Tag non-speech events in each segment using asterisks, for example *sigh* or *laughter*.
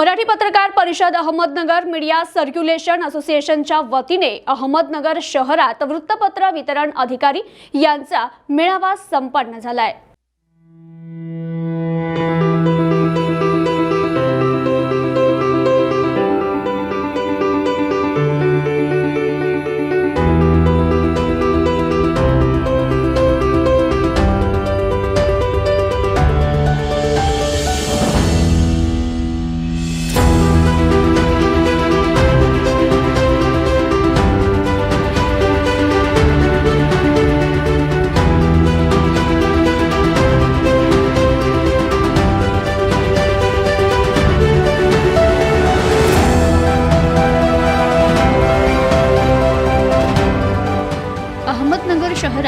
मराठी पत्रकार परिषद Ahmednagar media circulation असोसिएशनच्या वतीने अहमदनगर शहरात वृत्तपत्र वितरण अधिकारी यांचा मेळावा संपन्न झालाय.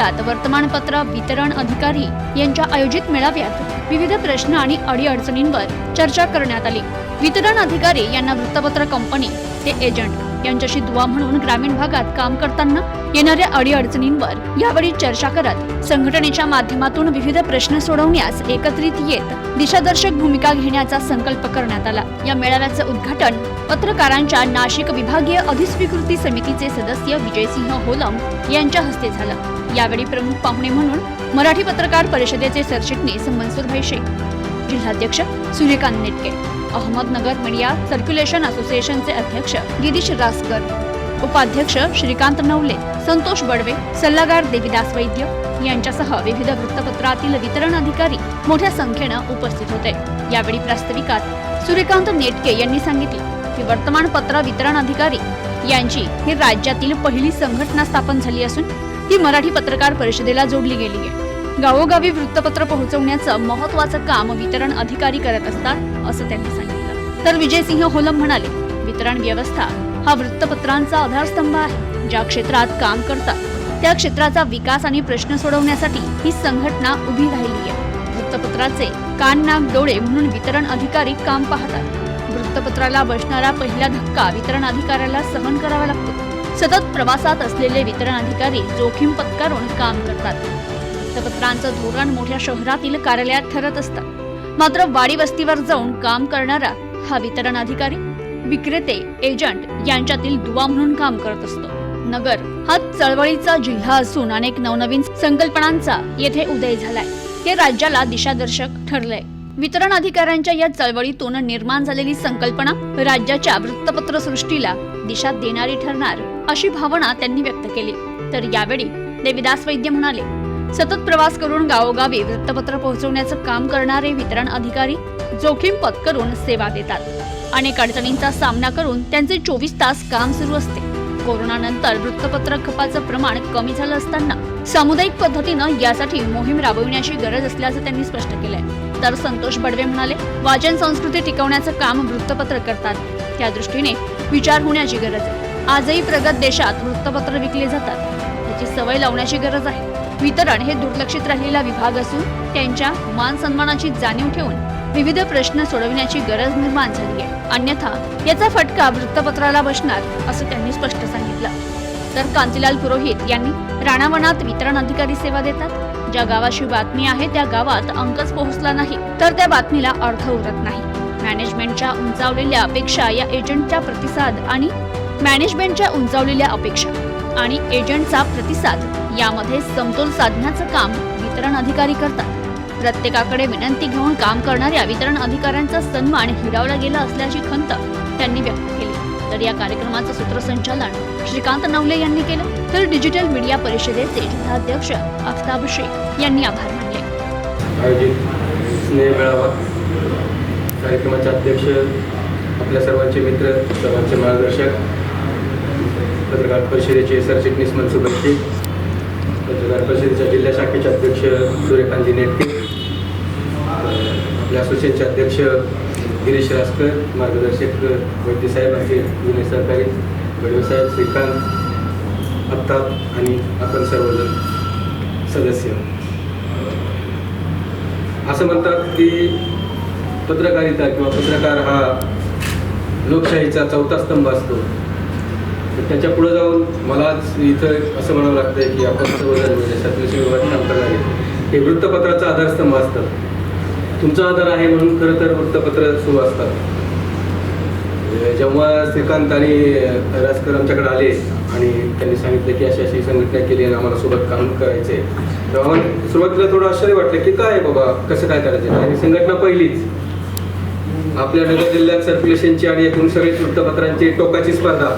अहमदनगर वर्तमानपत्र वितरण अधिकारी यांच्या आयोजित मेळाव्यात विविध प्रश्न आणि अडीअडचणींवर चर्चा करण्यात आली. वितरण अधिकारी यांना वृत्तपत्र कंपनी ते एजंट यांच्याशी दुवा म्हणून ग्रामीण भागात काम करताना येणाऱ्या अडीअडचणींवर यावेळी चर्चा करत संघटनेच्या माध्यमातून विविध प्रश्न सोडवण्यास एकत्रित येत दिशादर्शक भूमिका घेण्याचा संकल्प करण्यात आला. या मेळाव्याचं उद्घाटन पत्रकारांच्या नाशिक विभागीय अधिस्वीकृती समितीचे सदस्य विजयसिंह होलम यांच्या हस्ते झालं. यावेळी प्रमुख पाहुणे म्हणून मराठी पत्रकार परिषदेचे सरचिटणीस मनसुरभाई शेख जिल्हाध्यक्ष सूर्यकांत नेटके अहमदनगर मीडिया सर्क्युलेशन असोसिएशनचे अध्यक्ष गिरीश रासकर उपाध्यक्ष श्रीकांत नवले संतोष बडवे सल्लागार देवीदास वैद्य यांच्यासह विविध वृत्तपत्रातील वितरण अधिकारी मोठ्या संख्येनं उपस्थित होते. यावेळी प्रास्ताविकात सूर्यकांत नेटके यांनी सांगितले की वर्तमानपत्र वितरण अधिकारी यांची ही राज्यातील पहिली संघटना स्थापन झाली असून ही मराठी पत्रकार परिषदेला जोडली गेली आहे. गावोगावी वृत्तपत्र पोहोचवण्याचं महत्वाचं काम वितरण अधिकारी करत असतात असं त्यांनी सांगितलं. तर विजयसिंह होलम म्हणाले वितरण व्यवस्था हा वृत्तपत्रांचा आधारस्तंभ आहे ज्या क्षेत्रात काम करतात. त्या क्षेत्राचा विकास आणि प्रश्न सोडवण्यासाठी ही संघटना उभी राहिली आहे. वृत्तपत्राचे कान नाक डोळे म्हणून वितरण अधिकारी काम पाहतात. वृत्तपत्राला बसणारा पहिला धक्का वितरण अधिकाऱ्याला सहन करावा लागतो. सतत प्रवासात असलेले वितरण अधिकारी जोखीम पत्करून काम करतात. वृत्तपत्रांचं धोरण मोठ्या शहरातील कार्यालयात ठरत असतं. मात्र वाडी वस्तीवर जाऊन काम करणारा हा वितरण अधिकारी विक्रेते एजंट यांच्यातील दुवा म्हणून काम करत असतो. नगर हा चळवळीचा जिल्हा असून अनेक नवनवीन संकल्पनांचा येथे उदय झालाय. ते राज्याला दिशादर्शक ठरलंय. वितरण अधिकाऱ्यांच्या या चळवळीतून निर्माण झालेली संकल्पना राज्याच्या वृत्तपत्र सृष्टीला दिशा देणारी ठरणार अशी भावना त्यांनी व्यक्त केली. तर यावेळी देविदास वैद्य म्हणाले सतत प्रवास करून गावोगावी वृत्तपत्र पोहोचवण्याचं काम करणारे वितरण अधिकारी जोखीम पत्करून सेवा देतात. अनेक अडचणींचा सामना करून त्यांचे चोवीस तास काम सुरू असते. कोरोनानंतर वृत्तपत्र खपाचं प्रमाण कमी झालं असताना सामुदायिक पद्धतीनं यासाठी मोहीम राबविण्याची गरज असल्याचं त्यांनी स्पष्ट केलंय. तर संतोष बडवे म्हणाले वाचन संस्कृती टिकवण्याचं काम वृत्तपत्र करतात. त्या दृष्टीने विचार होण्याची गरज आहे. आजही प्रगत देशात वृत्तपत्र विकले जातात. त्याची सवय लावण्याची गरज आहे. वितरण हे दुर्लक्षित राहिलेला विभाग असून त्यांच्या मान सन्मानाची जाणीव ठेवून विविध प्रश्न सोडविण्याची गरज निर्माण झाली आहे. अन्यथा याचा फटका वृत्तपत्राला बसणार असं त्यांनी स्पष्ट सांगितलं. तर कांतीलाल पुरोहित यांनी राणावनात वितरण अधिकारी सेवा देतात? ज्या गावाची बातमी आहे त्या गावात अंकच पोहोचला नाही. तर त्या बातमीला अर्थ उरत नाही. मॅनेजमेंटच्या उंचावलेल्या अपेक्षा या एजंटच्या प्रतिसाद आणि मॅनेजमेंटच्या उंचावलेल्या अपेक्षा आणि एजंटचा प्रतिसाद यामध्ये समतोल साधण्याचं काम वितरण अधिकारी करतात. प्रत्येकाकडे विनंती घेऊन काम करणाऱ्या वितरण अधिकाऱ्यांचा सन्मान हिरावला गेला असल्याची खंत त्यांनी व्यक्त केली. तर या कार्यक्रमाचं सूत्रसंचालन श्रीकांत नवले यांनी केलं. तर डिजिटल मीडिया परिषदेचे जिल्हाध्यक्ष आफताब शेख यांनी आभार मानले. आयोजित स्नेह मेळावा कार्यक्रमाचे अध्यक्ष आपल्या सर्वांचे मित्र सर्वांचे मार्गदर्शक पत्रकार परिषदेचे सरचिटणीस मनसुख शेख पत्रकार परिषदेच्या जिल्हा शाखेचे अध्यक्ष सूर्यकांती नेटके आपल्या असोसिएशनचे अध्यक्ष गिरीश रासकर मार्गदर्शक वैद्यसाहेब आमचे जुने सहकारी वडवेसाहेब श्रीकांत आत्ताप आणि आपण सर्वजण सदस्य. असं म्हणतात की पत्रकारिता किंवा पत्रकार हा लोकशाहीचा चौथा स्तंभ असतो. तर त्याच्या पुढे जाऊन मलाच इथं असं म्हणावं लागतंय की आपण सर्वजण म्हणजे सत्याशी विभागात काम करणारे हे वृत्तपत्राचा आधारस्तंभ असतं. तुमचा आधार आहे म्हणून खरं तर वृत्तपत्र सुरू असतात. म्हणजे जेव्हा श्रीकांत आणि राजकर आमच्याकडे आले आणि त्यांनी सांगितलं की अशी अशी संघटना केली आणि आम्हाला सोबत काम करायचे तेव्हा आम्हाला सुरुवातीला थोडं आश्चर्य वाटलं की काय बाबा कसं काय करायचं? आणि संघटना पहिलीच. आपल्या नगर जिल्ह्यात सर्क्युलेशनची आणि एकूण सगळी वृत्तपत्रांची टोकाची स्पर्धा.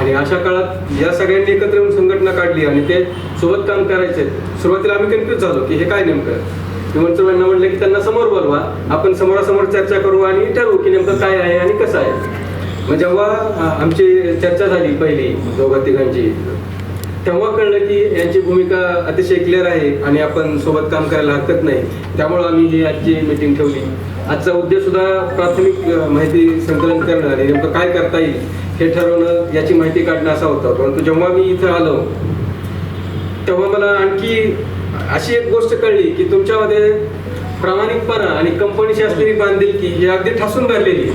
आणि अशा काळात या सगळ्यांनी एकत्र येऊन संघटना काढली आणि ते सोबत काम करायचे. सुरुवातीला आम्ही कन्फ्युज झालो की हे काय नेमकं? किंवा सर्वांना म्हणलं की त्यांना समोर बोलवा. आपण समोरासमोर चर्चा करू आणि ठरवू की नेमकं काय आहे आणि कसं आहे. मग जेव्हा आमची चर्चा झाली पहिली दोघा तिघांची तेव्हा कळलं की यांची भूमिका अतिशय क्लिअर आहे आणि आपण सोबत काम करायला हरकत नाही. त्यामुळे आम्ही ही आजची मीटिंग ठेवली. आजचा उद्देश सुद्धा प्राथमिक माहिती संकलन करणं आणि नेमकं काय करता येईल हे ठरवणं याची माहिती काढणं असा होता. परंतु जेव्हा मी इथं आलो तेव्हा मला आणखी अशी एक गोष्ट कळली की तुमच्यामध्ये प्रामाणिकपणा आणि कंपनीची असलेली बांधिलकी ही अगदी ठासून भरलेली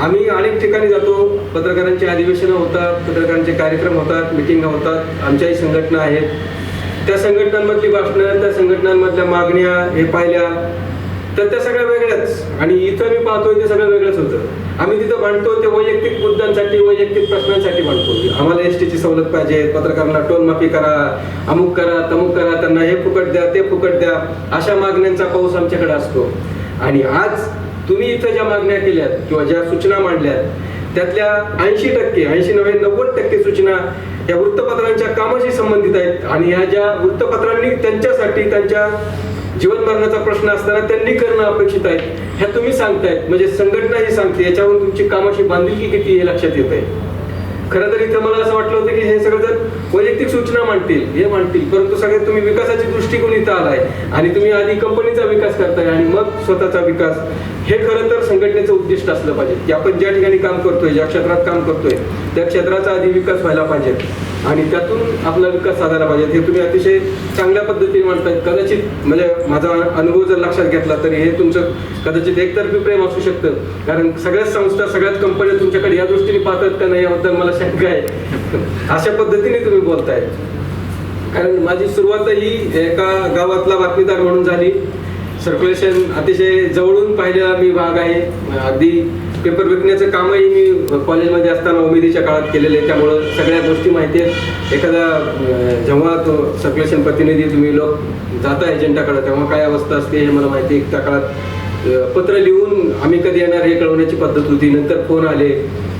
आम्ही अनेक ठिकाणी जातो पत्रकारांची अधिवेशनं होतात पत्रकारांचे कार्यक्रम होतात मिटिंग होतात आमच्याही संघटना आहेत. त्या संघटनांमधली भाषणं त्या संघटनांमधल्या मागण्या हे पाहिल्या. तर त्या सगळ्या वेगळ्याच. आणि इथं मी पाहतोय ते सगळं वेगळंच होतं. आम्ही तिथं मांडतो ते वैयक्तिक मुद्द्यांसाठी वैयक्तिक प्रश्नांसाठी मांडतो आम्हाला एस टीची सवलत पाहिजे पत्रकारांना टोल माफी करा अमुक करा तमुक करा त्यांना हे फुकट द्या ते फुकट द्या अशा मागण्यांचा पाऊस आमच्याकडे असतो. आणि आज तुम्ही इथं ज्या मागण्या केल्यात किंवा ज्या सूचना मांडल्यात त्यातल्या ऐंशी टक्के ऐंशी नव्हे नव्वद टक्के सूचना या वृत्तपत्रांच्या कामाशी संबंधित आहेत. आणि ह्या ज्या वृत्तपत्रांनी त्यांच्यासाठी त्यांच्या जीवन मरणाचा प्रश्न असताना त्यांनी करणं अपेक्षित आहे. ह्या तुम्ही सांगतायत. म्हणजे संघटना ही सांगते. याच्यावरून तुमची कामाची बांधिलकी किती हे लक्षात येत आहे खरं तर इथं मला असं वाटलं होतं की हे सगळं जर वैयक्तिक सूचना मांडतील हे मांडतील परंतु सगळे तुम्ही विकासाची दृष्टिकोन इथं आलाय. आणि तुम्ही आधी कंपनीचा विकास करताय आणि मग स्वतःचा विकास. हे खरं तर संघटनेचं उद्दिष्ट असलं पाहिजे. की आपण ज्या ठिकाणी काम करतोय ज्या क्षेत्रात काम करतोय त्या क्षेत्राचा आधी विकास व्हायला पाहिजे. आणि त्यातून आपला विकास साधायला पाहिजे. हे तुम्ही अतिशय चांगल्या पद्धतीने म्हणताय कदाचित म्हणजे माझा अनुभव जर लक्षात घेतला तरी हे तुमचं कदाचित एकतर्फी प्रेम असू शकतं. कारण सगळ्याच संस्था सगळ्याच कंपन्या तुमच्याकडे या दृष्टीने पाहतात का नाही याबद्दल मला शंका आहे. अशा पद्धतीने तुम्ही बोलताय कारण माझी सुरुवात ही एका गावातला बातमीदार म्हणून झाली. सर्क्युलेशन अतिशय जवळून पाहिलेला मी भाग आहे. अगदी पेपर विकण्याचं कामही मी कॉलेजमध्ये असताना उमेदीच्या काळात केलेलं आहे. त्यामुळं सगळ्या गोष्टी माहिती आहेत. एखादा जेव्हा तो सर्क्युलेशन प्रतिनिधी तुम्ही लोक जाता एजंटाकडे तेव्हा काय अवस्था असते हे मला माहिती आहे. त्या काळात पत्र लिहून आम्ही कधी येणार हे कळवण्याची पद्धत होती. नंतर फोन आले.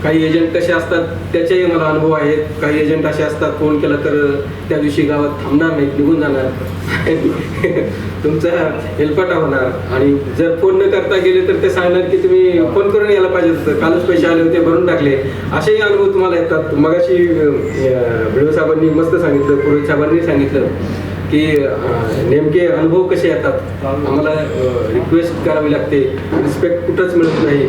काही एजंट कसे असतात त्याचेही मला अनुभव आहेत. काही एजंट असे असतात फोन केला तर त्या दिवशी गावात थांबणार नाहीत निघून जाणार. *laughs* तुमचा हेलपाटा होणार. आणि जर फोन न करता गेले तर ते सांगणार की तुम्ही फोन करून यायला पाहिजे होतं. कालच पैसे आले होते भरून टाकले. असेही अनुभव तुम्हाला येतात. मगाशी भिडो साहेबांनी मस्त सांगितलं पुरोहित साहेबांनी सांगितलं. की नेमके अनुभव कसे येतात आम्हाला रिक्वेस्ट करावी लागते. रिस्पेक्ट कुठंच मिळत नाही.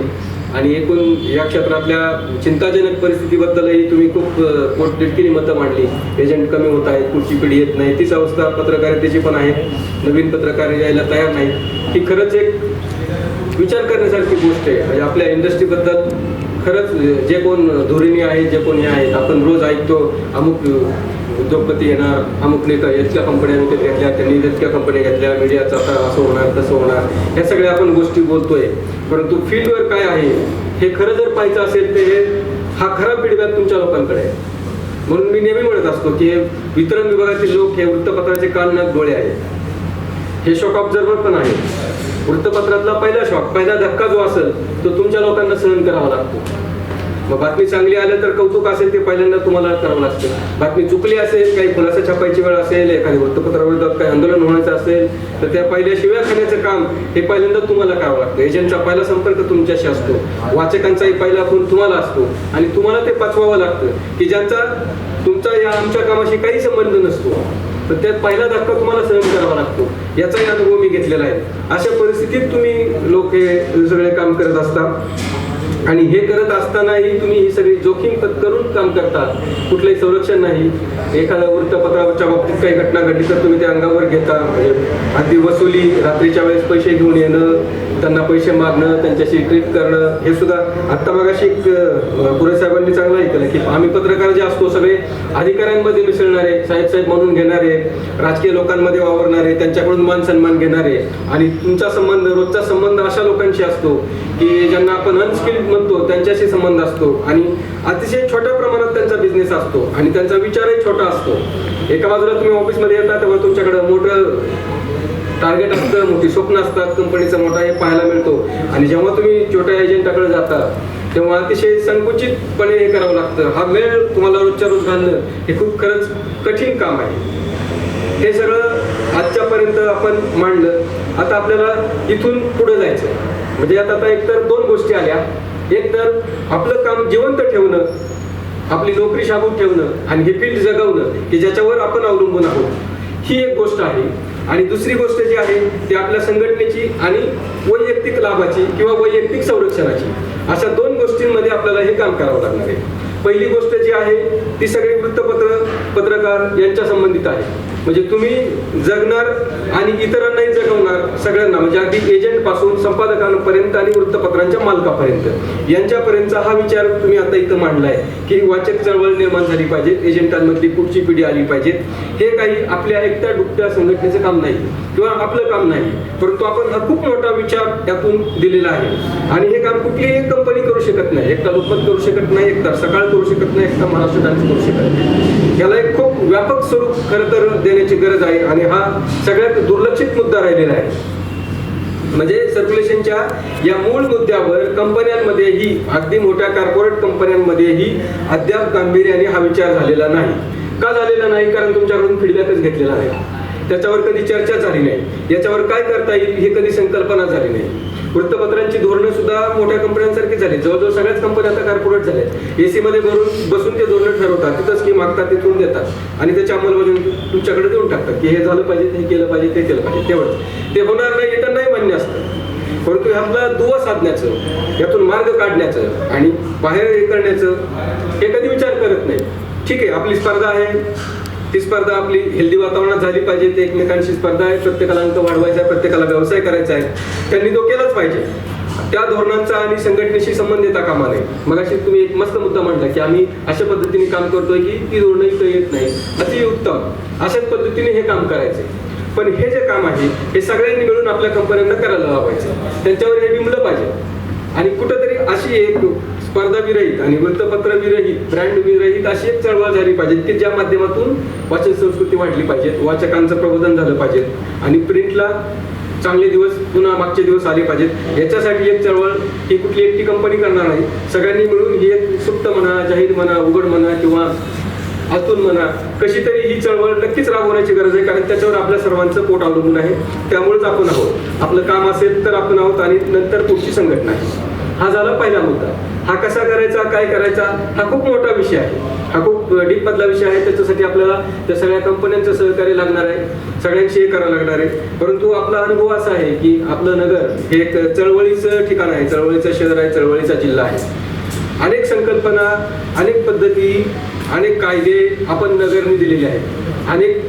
आणि एकूण या क्षेत्रातल्या चिंताजनक परिस्थितीबद्दलही तुम्ही खूप अ, पोटतिडकीने मतं मांडली. एजंट कमी होत आहेत पुढची पिढी येत नाही. तीच अवस्था पत्रकारितेची पण आहे नवीन पत्रकार यायला तयार नाही ही खरंच एक विचार करण्यासारखी गोष्ट आहे. म्हणजे आपल्या इंडस्ट्रीबद्दल खरंच जे कोण धोरणी आहेत जे कोण हे आहेत आपण रोज ऐकतो. अमुक उद्योगपती येणार अमुकने क- कंपन्या विकत घेतल्या त्यांनी इतक्या कंपन्या घेतल्या मीडियाचा आता असं होणार तसं होणार. ह्या सगळ्या आपण गोष्टी बोलतोय. परंतु फील्डवर काय आहे? हे खरं जर पाहायचं असेल तर हे हा खरा फीडबॅक तुमच्या लोकांकडे आहे. म्हणून मी नेहमी म्हणत असतो की वितरण विभागाचे लोक हे वृत्तपत्राचे कान नाक डोळे आहेत. हे शॉक ऑब्झर्वर पण आहे वृत्तपत्रातला पहिला शॉक पहिला धक्का जो असेल तो तुमच्या लोकांना सहन करावा लागतो. मग बातमी चांगली आलं तर कौतुक असेल ते पहिल्यांदा तुम्हाला करावं लागतं. बातमी चुकली असेल काही खुलासा छापायची वेळ असेल एखादी वृत्तपत्राविरोधात काही आंदोलन होण्याचं असेल तर त्या पहिल्या शिव्या खाण्याचं काम हे पहिल्यांदा तुम्हाला करावं लागतं. एजंटचा पहिला संपर्क तुमच्याशी असतो. वाचकांचाही पहिला फोन तुम्हाला असतो. आणि तुम्हाला ते पाचवावं लागतं की ज्यांचा तुमचा या आमच्या कामाशी काही संबंध नसतो. तर त्यात पहिला धक्का तुम्हाला सहन करावा लागतो. याचाही अनुभव मी घेतलेला आहे. अशा परिस्थितीत तुम्ही लोक हे सगळे काम करत असता. आणि हे करत असतानाही तुम्ही ही सगळी जोखीम पत्करून काम करता कुठलंही संरक्षण नाही. एखाद्या वृत्तपत्राच्या बाबतीत काही घटना घडली तर तुम्ही ते अंगावर घेता. म्हणजे अगदी वसुली रात्रीच्या वेळेस पैसे घेऊन येणं त्यांना पैसे मागणं त्यांच्याशी ट्रीट करणं हे सुद्धा आत्ता मागाशी एक, पुरे साहेबांनी चांगलं ऐकलं की आम्ही पत्रकार जे असतो सगळे अधिकाऱ्यांमध्ये मिसळणारे साहेब साहेब म्हणून घेणारे राजकीय लोकांमध्ये वावरणारे त्यांच्याकडून मान सन्मान घेणारे आणि तुमचा संबंध रोजचा संबंध अशा लोकांशी असतो की ज्यांना आपण अनस्किल्ड म्हणतो त्यांच्याशी संबंध असतो आणि अतिशय छोट्या प्रमाणात त्यांचा बिझनेस असतो आणि त्यांचा विचारही छोटा असतो. एका बाजूला तुम्ही ऑफिसमध्ये येता तेव्हा तुमच्याकडे मोठं टार्गेट असतं मोठी स्वप्न असतात कंपनीचा मोठा हे पाहायला मिळतो. आणि जेव्हा तुम्ही छोट्या एजंटाकडे जाता तेव्हा अतिशय संकुचितपणे हे करावं लागतं. हा वेळ तुम्हाला रोजच्या रोज घालणं हे खूप खरंच कठीण काम आहे. हे सगळं आजच्यापर्यंत आपण मांडलं. आता आपल्याला इथून पुढे जायचं म्हणजे आता आता एकतर दोन गोष्टी आल्या. एक तर आपलं काम जिवंत ठेवणं आपली नोकरी शाबूत ठेवणं आणि हे फील्ड जगवणं की ज्याच्यावर आपण अवलंबून आहोत. ही एक गोष्ट आहे. आणि दुसरी गोष्ट जी आहे ती आपल्या संघटनेची आणि वैयक्तिक लाभाची किंवा वैयक्तिक संरक्षणाची. अशा दोन गोष्टींमध्ये आपल्याला हे काम करावं लागणार आहे. पहिली गोष्ट जी आहे ती सगळी वृत्तपत्र पत्रकार यांच्या संबंधित आहे. म्हणजे तुम्ही जगणार आणि इतरांनाही जगवणार सगळ्यांना म्हणजे अगदी एजंटपासून संपादकांपर्यंत आणि वृत्तपत्रांच्या मालकापर्यंत. यांच्यापर्यंतचा हा विचार तुम्ही आता इथं मांडलाय की वाचक चळवळ निर्माण झाली पाहिजे एजंटांमधली पुढची पिढी आली पाहिजे. हे काही आपल्या एकट्या दुकट्या संघटनेचं काम नाही किंवा आपलं काम नाही परंतु आपण हा खूप मोठा विचार त्यातून दिलेला आहे. आणि हे काम कुठलीही एक कंपनी करू शकत नाही एकटा लोकमत करू शकत नाही एकटा सकाळ करू शकत नाही एकटा महाराष्ट्र टाइम्स करू शकत नाही. याला एक खूप व्यापक स्वरूप खरं तर देण्याची गरज आहे आणि हा सगळ्यात दुर्लक्षित मुद्दा राहिलेला आहे. म्हणजे सर्क्युलेशनच्या या मूळ मुद्द्यावर कंपन्यांमध्येही अगदी मोठ्या कॉर्पोरेट कंपन्यांमध्येही अद्याप गांभीर्याने हा विचार झालेला नाही. का झालेला नाही? कारण तुमच्याकडून फीडबॅकच घेतलेला नाही. त्याच्यावर कधी चर्चा झाली नाही. याच्यावर काय करता येईल ही कधी संकल्पना झाली नाही. वृत्तपत्रांची धोरणं सुद्धा मोठ्या कंपन्यांसारखी झाली. जवळजवळ सगळ्याच कंपन्या आता कॉर्पोरेट झाल्या एसी मध्ये भरून बसून ते धोरणं ठरवतात. तिथंच की मागतात तिथून देतात. आणि त्याची अंमलबजावणी तुमच्याकडे देऊन टाकतात की हे झालं पाहिजे हे केलं पाहिजे ते केलं पाहिजे. तेवढंच. ते होणार नाही रिटर्न नाही मान्य असतं. परंतु ह्यातला दुवा साधण्याचं यातून मार्ग काढण्याचं आणि बाहेर हे करण्याचं हे कधी विचार करत नाही. ठीक आहे आपली स्पर्धा आहे. ती स्पर्धा आपली हेल्दी वातावरणात झाली पाहिजे ते एकमेकांशी स्पर्धा आहे प्रत्येकाला अंक वाढवायचा आहे प्रत्येकाला व्यवसाय करायचा आहे. त्यांनी तो केलाच पाहिजे. त्या धोरणांचा आणि संघटनेशी संबंध येता कामा नये. मग अशी तुम्ही एक मस्त मुद्दा मांडला की आम्ही अशा पद्धतीने काम करतोय की ती धोरणं इथं येत नाही अति उत्तम. अशाच पद्धतीने हे काम करायचे. पण हे जे काम आहे हे सगळ्यांनी मिळून आपल्या कंपन्यांना करायला लावायचं. त्यांच्यावर हे बिंबलं पाहिजे. आणि कुठंतरी अशी एक स्पर्धा विरहित आणि वृत्तपत्र विरहित ब्रँड विरहित अशी एक चळवळ झाली पाहिजे की ज्या माध्यमातून वाचन संस्कृती वाढली पाहिजे वाचकांचं प्रबोधन झालं पाहिजे आणि प्रिंटला चांगले दिवस पुन्हा मागचे दिवस आले पाहिजेत. याच्यासाठी एक चळवळ ही कुठली एकटी कंपनी करणार नाही. सगळ्यांनी मिळून ही एक सुप्त म्हणा जाहीर म्हणा उघड म्हणा किंवा हातून म्हणा कशी तरी ही चळवळ नक्कीच राबवण्याची गरज आहे कारण त्याच्यावर आपल्या सर्वांचं पोट अवलंबून आहे. त्यामुळेच आपण आहोत. आपलं काम असेल तर आपण आहोत आणि नंतर पुढची संघटना आहे. हा झाला पहिला मुद्दा. हा कसा करायचा काय करायचा हा खूप मोठा विषय आहे. हा खूप डीप मधला विषय आहे. त्याच्यासाठी आपल्याला त्या सगळ्या कंपन्यांचं सहकार्य लागणार आहे. सगळ्यांशी हे करावं लागणार आहे. परंतु आपला अनुभव असा आहे की आपलं नगर हे एक चळवळीचं ठिकाण आहे. चळवळीचं शहर आहे चळवळीचा जिल्हा आहे. अनेक संकल्पना अनेक पद्धती अनेक कायदे आपण नगरने दिलेले आहेत. अनेक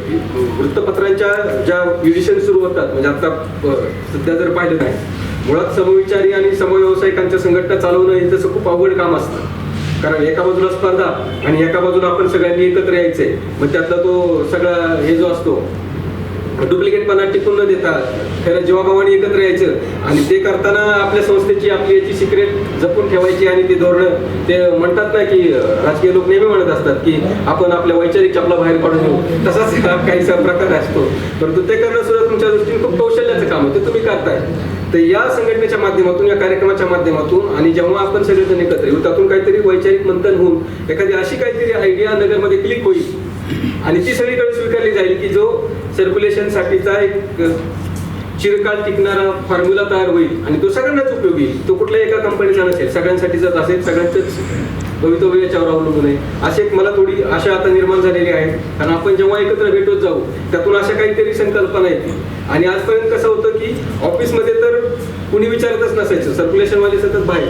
वृत्तपत्रांच्या ज्या एडिशन सुरू होतात म्हणजे आता सध्या जर पाहिलं नाही मुळात समविचारी आणि समव्यावसायिकांच्या संघटना चालवणं हे तसं खूप अवघड काम असतं. कारण एका बाजूला स्पर्धा आणि एका बाजूला आपण सगळ्यांनी एकत्र यायचंय. मग त्यातला तो सगळा हे जो असतो डुप्लिकेटपणा टिकून न देता खरं जीवाभावाने एकत्र यायचं आणि ते करताना आपल्या संस्थेची आपली याची सिक्रेट जपून ठेवायची आणि ते धोरणं ते म्हणतात ना की राजकीय लोक नेहमी म्हणत असतात की आपण आपल्या वैचारिक चपला बाहेर काढून देऊ तसाच काहीसा प्रकार असतो. परंतु ते करणं सुद्धा तुमच्या दृष्टीने खूप कौशल्याचं काम होतं तुम्ही करताय. तर या संघटनेच्या माध्यमातून या कार्यक्रमाच्या माध्यमातून आणि जेव्हा आपण सगळेजण एकत्र येऊ त्यातून काहीतरी वैचारिक मंथन होऊन एखादी अशी काहीतरी आयडिया नगरमध्ये क्लिक होईल आणि ती सगळीकडे स्वीकारली जाईल की जो सर्क्युलेशन साठीचा एक चिरकाळ चिरकाल टिकणारा फॉर्म्युला तयार होईल आणि तो सगळ्यांनाच उपयोगी येईल. तो कुठल्याही एका कंपनीचा नसेल. सगळ्यांसाठी असेल सगळ्यांचंच भवितव्य याच्यावर अवलंबून आहे. अशी एक मला थोडी आशा आता निर्माण झालेली आहे. कारण आपण जेव्हा एकत्र भेटत जाऊ त्यातून अशा काहीतरी संकल्पना येतील. आणि आजपर्यंत कसं होतं की ऑफिसमध्ये तर कुणी विचारतच नसायचं. सर्क्युलेशनवाले सतत बाहेर.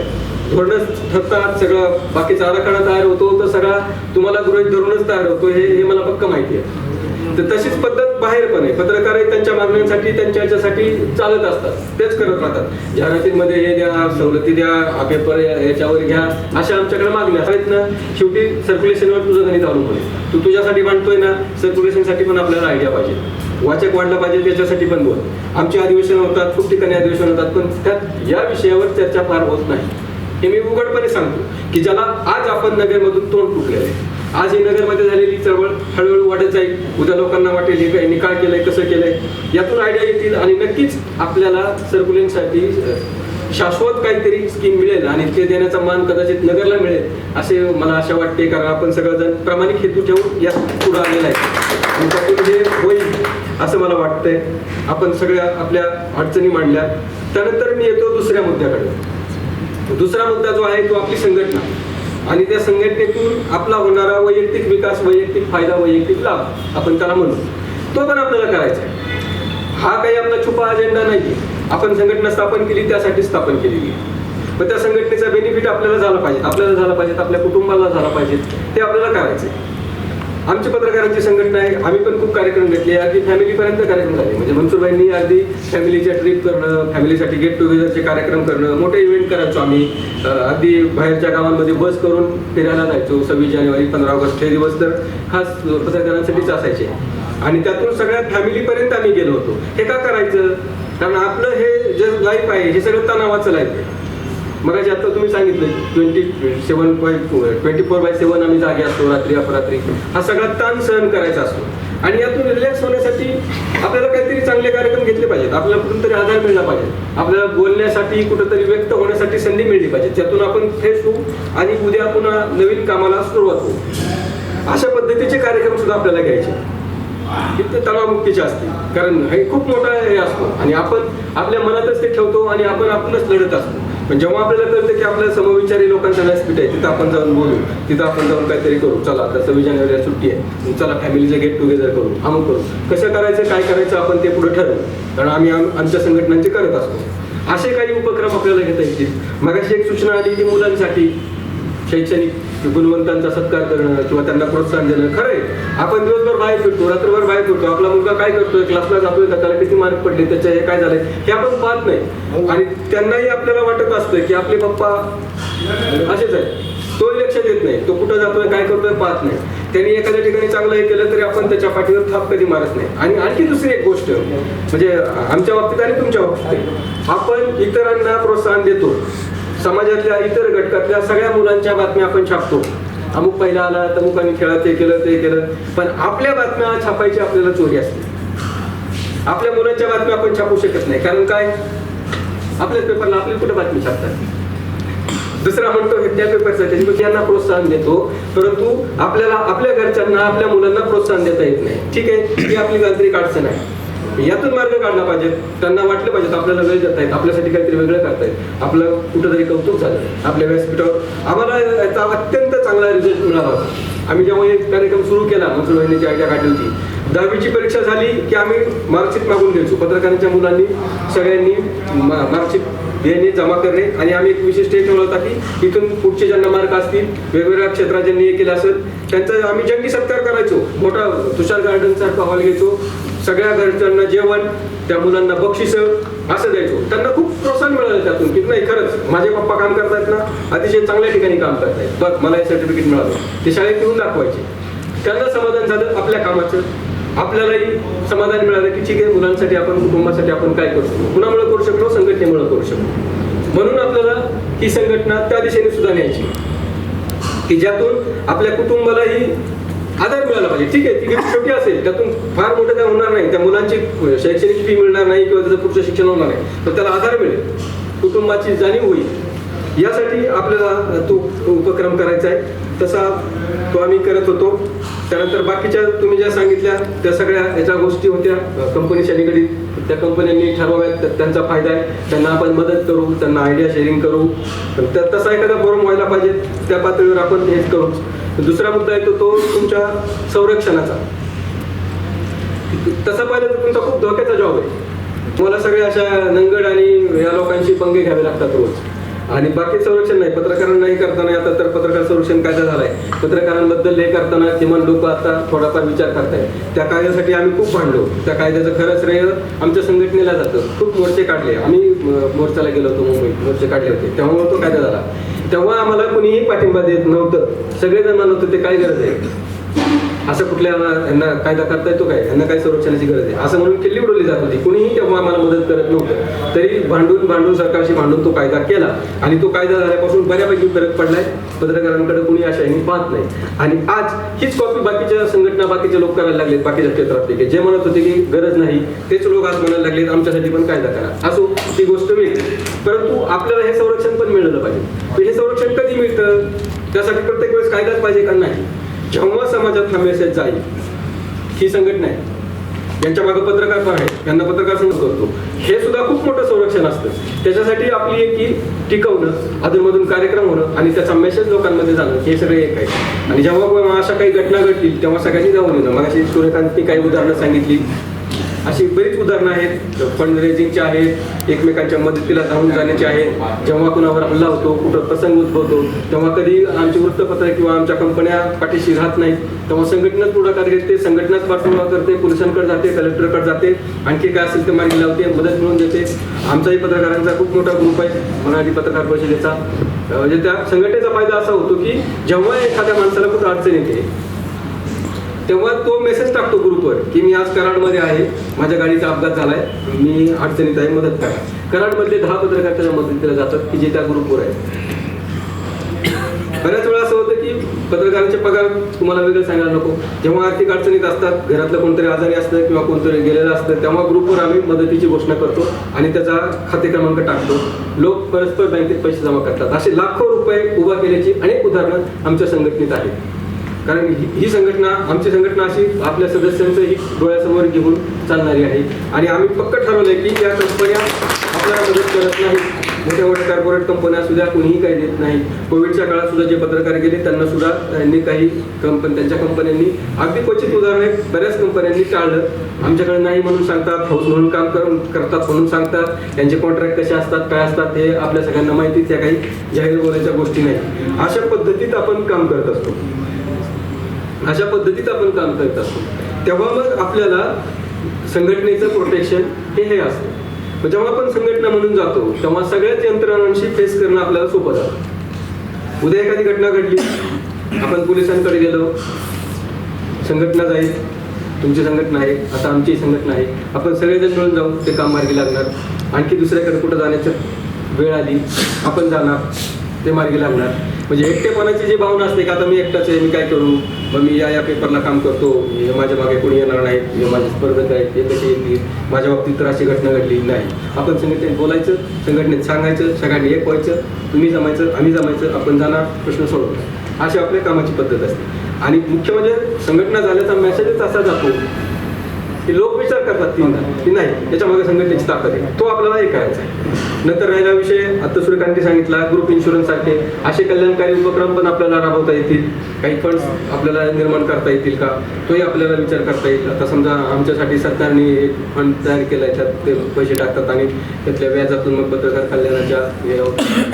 धोरणच ठरतात सगळं बाकीचा आराखडा तयार होतो तर सगळा तुम्हाला गृहित धरूनच तयार होतो हे हे मला पक्क माहिती आहे. तर तशीच पद्धत बाहेर पण आहे. पत्रकारही त्यांच्या मागण्यांसाठी त्यांच्या याच्यासाठी चालत असतात. तेच करत राहतात. जाहिरातींमध्ये हे द्या सवलती द्या हा पेपर या- याच्यावर घ्या अशा आमच्याकडे मागण्या आहेत ना. शेवटी सर्क्युलेशनवर तुझं गणित अवलंबून आहे. तू तुझ्यासाठी मांडतोय ना सर्क्युलेशनसाठी पण आपल्याला आयडिया पाहिजे. वाचक वाढला पाहिजे त्याच्यासाठी पण बोल. आमचे अधिवेशन होतात खूप ठिकाणी अधिवेशन होतात पण त्यात या विषयावर चर्चा फार होत नाही. हे मी उघडपणे सांगतो की ज्याला आज आपण नगरमधून तोंड फुटलेलं आहे. आज ही नगरमध्ये झालेली चळवळ हळूहळू वाढत जाईल. उद्या लोकांना वाटेल हे काही यांनी काय केलंय कसं केलंय यातून आयडिया येतील आणि नक्कीच आपल्याला सर्क्युलेशनसाठी शाश्वत काहीतरी स्कीम मिळेल आणि ते देण्याचा मान कदाचित नगरला मिळेल असे मला आशा वाटते. कारण आपण सगळेजण प्रामाणिक हेतू ठेवून या पुढे आलेला आहे. आणि त्यातून हे होईल असं मला वाटतंय. आपण सगळ्या आपल्या अडचणी मांडल्या. त्यानंतर मी येतो दुसऱ्या मुद्द्याकडे. दुसरा मुद्दा जो आहे तो आपली संघटना. आणि त्या संघटनेतून आपला होणारा वैयक्तिक विकास वैयक्तिक फायदा वैयक्तिक लाभ आपण त्याला म्हणू. तो पण आपल्याला करायचा आहे. हा काही आपला छुपा अजेंडा नाही आपण संघटना स्थापन केली त्यासाठी स्थापन केलेली आहे. पण त्या संघटनेचा बेनिफिट आपल्याला झाला पाहिजे. आपल्याला झाला पाहिजे आपल्या कुटुंबाला झाला पाहिजे. ते आपल्याला करायचं आहे आमची पत्रकारांची संघटना आहे. आम्ही पण खूप कार्यक्रम घेतले. अगदी फॅमिलीपर्यंत कार्यक्रम झाले. म्हणजे मनसुरबाईंनी अगदी फॅमिलीच्या ट्रिप करणं फॅमिलीसाठी गेट टुगेदरचे कार्यक्रम करणं मोठे इव्हेंट करायचो आम्ही. अगदी बाहेरच्या गावांमध्ये बस करून फिरायला जायचो. सव्वीस जानेवारी पंधरा ऑगस्ट हे दिवस तर खास पत्रकारांसाठीच असायचे. आणि त्यातून सगळ्या फॅमिलीपर्यंत आम्ही गेलो होतो. हे का करायचं? कारण आपलं हे जे लाईफ आहे हे सगळं तणावाचं लाईफ आहे. मग आता तुम्ही सांगितलं twenty seven point twenty four by seven आम्ही जागे असतो रात्री अपरात्री. हा सगळा ताण सहन करायचा असतो. आणि यातून रिलॅक्स होण्यासाठी आपल्याला काहीतरी चांगले कार्यक्रम घेतले पाहिजेत. आपल्याला कुठून तरी आधार मिळला पाहिजे आपल्याला बोलण्यासाठी कुठंतरी व्यक्त होण्यासाठी संधी मिळली पाहिजे त्यातून आपण फ्रेश होऊ आणि उद्या पुन्हा नवीन कामाला सुरुवात होऊ. अशा पद्धतीचे कार्यक्रम सुद्धा आपल्याला घ्यायचे. ते तणावमुक्तीचे असते कारण हे खूप मोठा हे असतो. आणि आपण आपल्या मनातच ते ठेवतो आणि आपण आपणच लढत असतो. पण जेव्हा आपल्याला कळतं की आपल्या समविचारी लोकांचं व्यासपीठ आहे तिथं आपण जाऊन बोलू. तिथं आपण जाऊन काहीतरी करू. चला आता सव्वीस जानेवारीला सुट्टी आहे. चला फॅमिलीचं गेट टुगेदर करू. अमुक करू. कसं करायचं काय करायचं आपण ते पुढे ठरवू. कारण आम्ही आम- आमच्या संघटनांचे करत असतो. असे काही उपक्रम आपल्याला घेता येतील. मगाशी एक सूचना आली की मुलांसाठी. शैक्षणिक गुणवंतांचा सत्कार करणं किंवा त्यांना प्रोत्साहन देणं खरं आहे. आपण दिवसभर बाहेर फिरतो रात्रभर बाहेर फिरतो. आपला मुलगा काय करतोय? क्लासला जातोय का? त्याला किती मार्क पडले? त्याच्या हे काय झालंय? हे आपण पाहत नाही. आणि त्यांनाही आपल्याला वाटत असतं की आपले पप्पा असेच आहे तोही लक्ष देत नाही. तो कुठं जातोय काय करतोय पाहत नाही. त्यांनी एखाद्या ठिकाणी चांगलं हे केलं तरी आपण त्याच्या पाठीवर थाप कधी मारत नाही. आणि आणखी दुसरी एक गोष्ट म्हणजे आमच्या बाबतीत आणि तुमच्या बाबतीत आहे. आपण इतरांना प्रोत्साहन देतो. समाजातल्या इतर घटकातल्या सगळ्या मुलांच्या बातम्या आपण छापतो. अमुक पहिला आला तमुकाने खेळा ते केलं ते केलं. पण आपल्या बातम्या छापायची आपल्याला चोरी असते. आपल्या मुलांच्या बातम्या आपण छापू शकत नाही. कारण काय? आपल्याच पेपरला आपली कुठे बातमी छापतात? दुसरा म्हणतो त्या पेपरसाठी मी त्यांना प्रोत्साहन देतो. परंतु आपल्याला आपल्या घरच्यांना आपल्या मुलांना प्रोत्साहन देता येत नाही. ठीक आहे? ही आपली तांत्रिक अडचण आहे. यातून मार्ग काढला पाहिजे. त्यांना वाटलं पाहिजे आपल्याला वेळ देता येत आपल्यासाठी काहीतरी वेगळं करतायत आपलं कुठंतरी कौतुक झालं. आपल्या व्यासपीठावर आम्हाला याचा अत्यंत चांगला रिझल्ट मिळाला होता. आम्ही जेव्हा एक कार्यक्रम सुरू केला मंजूर वहिनीची आयडिया काढली होती. दहावीची परीक्षा झाली की आम्ही मार्कशीट मागून घ्यायचो. पत्रकारांच्या मुलांनी सगळ्यांनी मार्कशीट यांनी जमा करणे आणि आम्ही एक विशिष्ट हे ठेवला होता की इथून पुढचे ज्यांना मार्क असतील वेगवेगळ्या क्षेत्रात ज्यांनी हे केलं असेल त्यांचा आम्ही जंगी सत्कार करायचो. मोठा तुषार गार्डन सारखा हॉल घ्यायचो. सगळ्या घरच्यांना जेवण त्या मुलांना बक्षिसं असं द्यायचो. त्यांना खूप प्रोत्साहन मिळालं त्यातून की नाही खरंच माझे पप्पा काम करतायत ना अतिशय चांगल्या ठिकाणी काम करतायत. बघ मला हे सर्टिफिकेट मिळालं. ते शाळेत येऊन दाखवायचे. त्यांना समाधान झालं आपल्या कामाचं. आपल्यालाही समाधान मिळालं की ठीक आहे मुलांसाठी आपण कुटुंबासाठी आपण काय करू शकतो? कुणामुळे करू शकतो संघटनेमुळे करू शकतो म्हणून आपल्याला ही संघटना त्या दिशेने सुद्धा न्यायची. की ज्यातून आपल्या कुटुंबालाही आधार मिळाला पाहिजे. ठीक आहे ती छोटी असेल. त्यातून फार मोठं काय होणार नाही. त्या मुलांची शैक्षणिक फी मिळणार नाही किंवा त्याचं पुढचं शिक्षण होणार नाही. तर त्याला आधार मिळेल. कुटुंबाची जाणीव होईल. यासाठी आपल्याला तो उपक्रम करायचा आहे. तसा तो आम्ही करत होतो. त्यानंतर बाकीच्या तुम्ही ज्या सांगितल्या त्या सगळ्या याच्या गोष्टी होत्या. कंपनीच्या निगडीत त्या कंपन्यांनी ठरवाव्यात. त्यांचा फायदा आहे. त्यांना आपण मदत करू. त्यांना आयडिया शेअरिंग करू. तर तसा एखादा फॉर्म व्हायला पाहिजे. त्या पातळीवर आपण हेच करू. दुसरा मुद्दा येतो तो तुमच्या संरक्षणाचा. तसा पाहिलं तर तुमचा खूप धोक्याचा जॉब आहे. तुम्हाला सगळ्या अशा नंगड आणि या लोकांची पंगे घ्यावे लागतात रोज. आणि बाकी संरक्षण नाही. पत्रकारांनाही करताना आता तर पत्रकार संरक्षण कायदा झालाय. पत्रकारांबद्दल हे करताना किमान लोक आता थोडाफार विचार करतायत. त्या कायद्यासाठी आम्ही खूप भांडलो. त्या कायद्याचं खरं श्रेय आमच्या संघटनेला जातं. खूप मोर्चे काढले. आम्ही मोर्चाला गेलो होतो मुंबईत. मोर्चे काढले होते. त्यामुळे तो कायदा झाला. तेव्हा आम्हाला कुणीही पाठिंबा देत नव्हतं. सगळेजण म्हणत होते काय गरज आहे? असं कुठल्या यांना कायदा करता येतो काय? यांना काय संरक्षणाची गरज आहे? असं म्हणून किल्ली उडवली जात होती. कुणीही तेव्हा आम्हाला मदत करत नव्हतं. तरी भांडून भांडून सरकारशी भांडून तो कायदा केला. आणि तो कायदा झाल्यापासून बऱ्यापैकी फरक पडलाय. पत्रकारांकडे कुणी अशा यांनी पाहत नाही. आणि आज हीच कॉपी बाकीच्या संघटना बाकीचे लोक करायला लागलेत बाकीच्या क्षेत्रातले जे म्हणत होते की गरज नाही तेच लोक आज म्हणायला लागलेत आमच्यासाठी पण कायदा करा. असो ती गोष्ट मिळते परंतु आपल्याला हे संरक्षण पण मिळलं पाहिजे. हे संरक्षण कधी मिळतं? त्यासाठी प्रत्येक वेळेस कायदाच पाहिजे का नाही? जेव्हा समाजात हा मेसेज जाईल ही संघटना आहे. यांच्या मागे पत्रकार पण आहेत? यांना पत्रकार संघ करतो. हे सुद्धा खूप मोठं संरक्षण असतं. त्याच्यासाठी आपली एक की टिकवणं अधूनमधून कार्यक्रम होणं आणि त्याचा मेसेज लोकांमध्ये जाणं हे सगळे एक आहे. आणि जेव्हा अशा काही घटना घडतील तेव्हा सगळ्यांनी जाऊन येणं. मग अशी सूर्यकांतनी काही उदाहरणं सांगितली. अशी बरीच उदाहरणं आहेत. फंड रेझिंगची आहेत एकमेकांच्या मदतीला धावून जाण्याचे आहेत. जेव्हा कुणावर हल्ला होतो कुठं प्रसंग उद्भवतो तेव्हा कधी आमची वृत्तपत्र किंवा आमच्या कंपन्या पाठीशी राहत नाहीत तेव्हा संघटनाच पुढाकार घेते संघटनाच पाठपुरावा करते पोलिसांकडे जाते कलेक्टरकडे जाते. आणखी काय असेल ते मार्गी लावते मदत मिळवून देते. आमचाही पत्रकारांचा खूप मोठा ग्रुप आहे. मराठी पत्रकार परिषदेचा. म्हणजे त्या संघटनेचा फायदा असा होतो की जेव्हा एखाद्या माणसाला कुठं अडचण येते तेव्हा तो मेसेज टाकतो ग्रुपवर की मी आज कराडमध्ये आहे माझ्या गाडीचा अपघात झालाय मी अडचणीत आहे मदत करा. कराडमधले दहा पत्रकार त्याच्या मदतीला जातात की जे त्या ग्रुपवर आहे बऱ्याच वेळा असं होतं की पत्रकारांचे पगार तुम्हाला वेगळं सांगायला नको. जेव्हा आर्थिक अडचणीत असतात घरातलं कोणतरी आजारी असतं किंवा कोणतरी गेलेलं असतं तेव्हा ग्रुपवर आम्ही मदतीची घोषणा करतो आणि त्याचा खाते क्रमांक टाकतो. लोक परस्पर बँकेत पैसे जमा करतात. असे लाखो रुपये उभा केल्याची अनेक उदाहरणं आमच्या संघटनेत आहेत. कारण ही ही संघटना आमची संघटना अशी आपल्या सदस्यांचं ही डोळ्यासमोर घेऊन चालणारी आहे. आणि आम्ही पक्क ठरवलंय की या कंपन्या आपल्याला मदत करत नाही मोठ्या मोठ्या कॉर्पोरेट कंपन्या सुद्धा कुणीही काही देत नाही. कोविडच्या काळात सुद्धा जे पत्रकार गेले त्यांना सुद्धा त्यांनी काही कंपन त्यांच्या कंपन्यांनी अगदी क्वचित उदाहरणे बऱ्याच कंपन्यांनी टाळलं. आमच्याकडे नाही म्हणून सांगतात हाऊस म्हणून काम करून करतात म्हणून सांगतात. त्यांचे कॉन्ट्रॅक्ट कसे असतात काय असतात हे आपल्या सगळ्यांना माहिती त्या काही जाहीर बोलायच्या गोष्टी नाही. अशा पद्धतीत आपण काम करत असतो. अशा पद्धतीत आपण काम करत असतो. तेव्हा मग आपल्याला संघटनेचं प्रोटेक्शन हे हे असतं. मग जेव्हा आपण संघटना म्हणून जातो तेव्हा सगळ्याच यंत्रणांशी फेस करणं आपल्याला सोपं जातं. उद्या एखादी घटना घडली आपण पोलिसांकडे गेलो. संघटना जाईल तुमची संघटना आहे आता आमची संघटना आहे. आपण सगळेजण मिळून जाऊ ते काम मार्गी लागणार. आणखी दुसऱ्याकडे कुठं जाण्याची वेळ आली आपण जाणार ते मार्गी लागणार. म्हणजे एकटेपणाची जी भावना असते का आता मी एकटाच आहे मी काय करू? मग मी या या पेपरला काम करतो. हे माझ्या मागे कोणी येणार नाही. हे माझे स्पर्धक आहेत हे कसे येतील? माझ्या बाबतीत तर अशी घटना घडली नाही. आपण संघटनेत बोलायचं संघटनेत सांगायचं सगळ्यांनी एक व्हायचं तुम्ही जमायचं आम्ही जमायचं आपण जाणार प्रश्न सोडवणार. अशी आपल्या कामाची पद्धत असते. आणि मुख्य म्हणजे संघटना झाल्याचा मेसेजच असा जातो की लोक विचार करतात तीन की नाही त्याच्यामागे संघटनेची ताकद आहे. तो आपल्याला हे करायचा आहे. नंतर राहिला विषय आता सूर्यकांती सांगितला ग्रुप इन्शुरन्स सारखे असे कल्याणकारी उपक्रम पण आपल्याला राबवता येतील. काही फंड्स आपल्याला निर्माण करता येतील का? तोही आपल्याला विचार करता येईल. आता समजा आमच्यासाठी सरकारने एक फंड तयार केलाय त्यात ते पैसे टाकतात आणि त्यातल्या व्याजातून मग पत्रकार कल्याणाच्या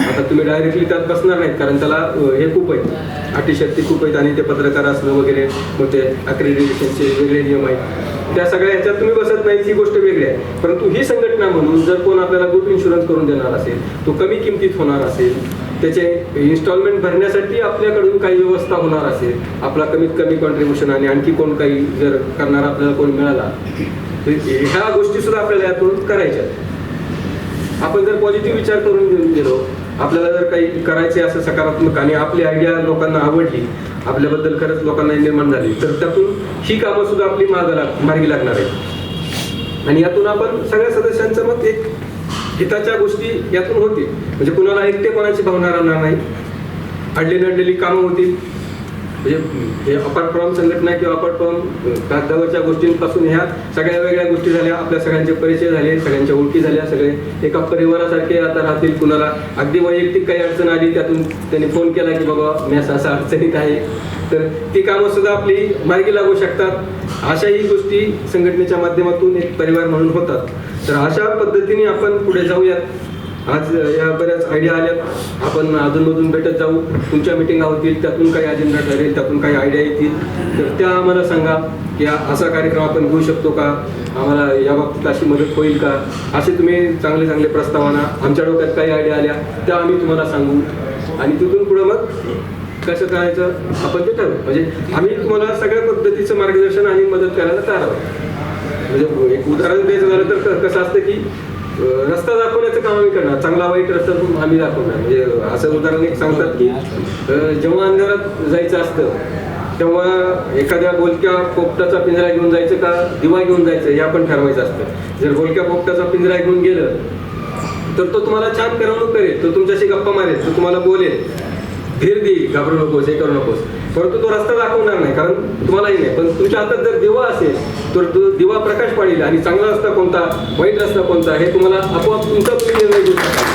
आता तुम्ही डायरेक्टली त्यात बसणार नाहीत कारण त्याला हे खूप आहेत. अटी शक्ती खूप आहेत आणि ते पत्रकार असणं वगैरे मग ते अक्रेडिटेशनचे वेगळे नियम आहेत. त्या सगळ्या ह्याच्यात तुम्ही बसत नाही ही गोष्ट वेगळी आहे परंतु ही संघटना म्हणून जर कोण आपल्याला ग्रुप इन्शुरन्स करून देणार असेल तो कमी किमतीत होणार असेल त्याचे इन्स्टॉलमेंट भरण्यासाठी आपल्याकडून काही व्यवस्था होणार असेल आपला कमीत कमी कॉन्ट्रीब्युशन आणि आणखी कोण काही जर करणारा आपल्याला कोण मिळाला तर ह्या गोष्टी सुद्धा आपल्याला यातून करायच्या आहेत. आपण जर पॉझिटिव्ह विचार करून घेऊन गेलो आपल्याला जर काही करायचे असं सकारात्मक आणि आपली आयडिया लोकांना आवडली आपल्याबद्दल खरंच लोकांना निर्माण झाली तर त्यातून ही कामं सुद्धा आपली मार्ग लाग मार्गी लागणार आहेत. आणि यातून आपण सगळ्या सदस्यांचं मत एक हिताच्या गोष्टी यातून होतील. म्हणजे कुणाला एकटेपणाची भावना राहणार नाही. अडली नडलेली कामं होतील. म्हणजे हे अपार्ट फ्रॉम संघटना किंवा अपर फ्रॉम कागदावरच्या गोष्टींपासून ह्या सगळ्या वेगळ्या गोष्टी झाल्या आपल्या सगळ्यांचे परिचय झाले सगळ्यांच्या ओळखी झाल्या सगळे एका परिवारासारखे आता राहतील कुणाला. अगदी वैयक्तिक काही अडचण आली त्यातून त्यांनी फोन केला की बाबा मी असं असं अडचणीत आहे. तर ती कामं सुद्धा आपली मार्गी लागू शकतात. अशाही गोष्टी संघटनेच्या माध्यमातून एक परिवार म्हणून होतात. तर अशा पद्धतीने आपण पुढे जाऊयात. आज या बऱ्याच आयडिया आल्यात. आपण अधूनमधून भेटत जाऊ. तुमच्या मिटिंगा होतील त्यातून काही अजेंडा ठरेल त्यातून काही आयडिया येतील. तर त्या आम्हाला सांगा की असा कार्यक्रम आपण घेऊ शकतो का? आम्हाला या बाबतीत अशी मदत होईल का? असे तुम्ही चांगले चांगले प्रस्तावना आमच्या डोक्यात काही आयडिया आल्या त्या आम्ही तुम्हाला सांगू. आणि तिथून पुढं मग कसं करायचं? आपण ते ठरवू. म्हणजे आम्ही तुम्हाला सगळ्या पद्धतीचं मार्गदर्शन आणि मदत करायला तयार आहोत. म्हणजे एक उदाहरण द्यायचं झालं तर कसं असतं की रस्ता दाखवण्याचं काम आम्ही करणार. चांगला वाईट रस्ता आम्ही दाखवणार. म्हणजे असं उदाहरण एक सांगतात की जेव्हा अंधारात जायचं असतं तेव्हा एखाद्या बोलक्या पोपटाचा पिंजरा घेऊन जायचं का दिवा घेऊन जायचं हे आपण ठरवायचं असतं. जर बोलक्या पोपटाचा पिंजरा घेऊन गेलं तर तो तुम्हाला छान करवणूक करेल तो तुमच्याशी गप्पा मारेल तो तुम्हाला बोलेल. धीर देईल घाबरू नकोस हे करू नकोस. परंतु तो रस्ता दाखवणार नाही कारण तुम्हालाही नाही. पण तुमच्या हातात जर दिवा असेल तर तो दिवा प्रकाश पाडेल आणि चांगला रस्ता कोणता वाईट रस्ता कोणता हे तुम्हाला आपोआप तुमचा तुम्ही निर्णय घेऊ शकता.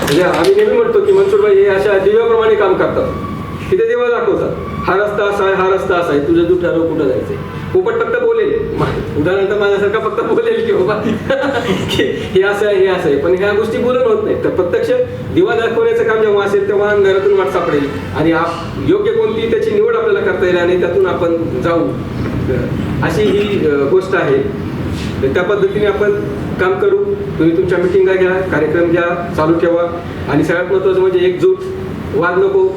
म्हणजे आम्ही नेहमी म्हणतो की मनसुरबाई हे अशा दिव्याप्रमाणे काम करतात. तिथे ते दाखवतात. हा रस्ता असा आहे हा रस्ता असा आहे. तुझं तू ठरव कुठं जायचंय? पोपट फक्त बोलेल. मा- उदाहरणार्थ माझ्यासारखा फक्त बोलेल की बाबा. हे असं आहे हे असं आहे. पण ह्या गोष्टी बोलून होत नाही तर प्रत्यक्ष दिवा दाखवण्याचं काम जेव्हा असेल तेव्हा घरातून वाट सापडेल. आणि आप- योग्य कोणती त्याची निवड आपल्याला करता येईल आणि त्यातून आपण जाऊ. अशी ही गोष्ट आहे. त्या पद्धतीने आपण काम करू. तुम्ही तुमच्या मिटिंगा घ्या कार्यक्रम घ्या चालू ठेवा. आणि सगळ्यात महत्त्वाचं म्हणजे एकजूट. वाद नको.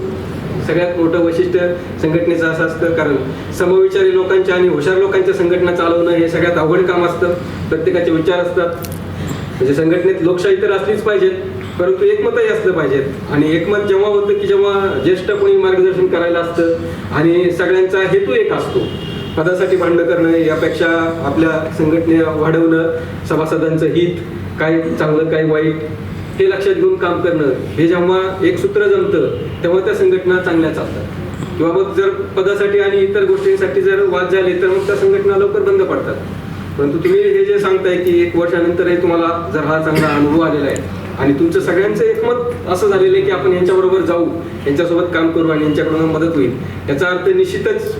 सगळ्यात मोठं वैशिष्ट्य संघटनेचं असं असतं कारण समविचारी लोकांच्या आणि हुशार लोकांच्या संघटना चालवणं हे सगळ्यात अवघड काम असतं प्रत्येकाचे विचार असतात. म्हणजे संघटनेत लोकशाही तर असलीच पाहिजेत परंतु एकमतही असलं पाहिजेत. आणि एकमत जेव्हा होतं की जेव्हा ज्येष्ठ कोणी मार्गदर्शन करायला असतं आणि सगळ्यांचा हेतू एक असतो. पदासाठी भांडणं करणं यापेक्षा आपल्या संघटने वाढवणं सभासदांचं हित काय चांगलं काय वाईट हे लक्षात घेऊन काम करणं हे जेव्हा एक सूत्र जमतं तेव्हा त्या संघटना चांगल्या चालतात. किंवा मग जर पदासाठी आणि इतर गोष्टींसाठी जर वाद झाले तर मग त्या संघटना लवकर बंद पडतात. परंतु तुम्ही हे जे सांगताय की एक वर्षानंतरही तुम्हाला जर हा चांगला अनुभव आलेला आहे आणि तुमचं सगळ्यांचं एकमत असं झालेलं आहे की आपण यांच्याबरोबर जाऊ यांच्यासोबत काम करू आणि यांच्याकडून मदत होईल याचा अर्थ निश्चितच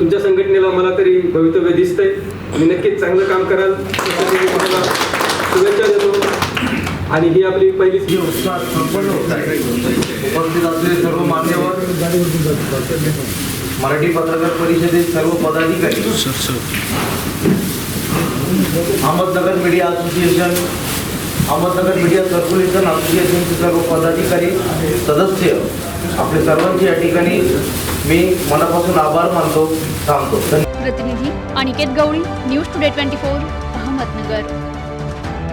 तुमच्या संघटनेला मला तरी भवितव्य दिसतंय. आणि नक्कीच चांगलं काम कराल. तुम्हाला शुभेच्छा देतो. आणि ही आपली पहिली उत्साह संपन्न होत. आहे उपस्थित असलेले सर्व मान्यवर मराठी पत्रकार परिषदेत सर्व पदाधिकारी. Ahmednagar media association Ahmednagar media circulation असोसिएशनचे सर्व पदाधिकारी सदस्य आपले सर्वांचे या ठिकाणी मी मनापासून आभार मानतो थांबतो प्रतिनिधी Aniket Gawali news today twenty four Ahmednagar.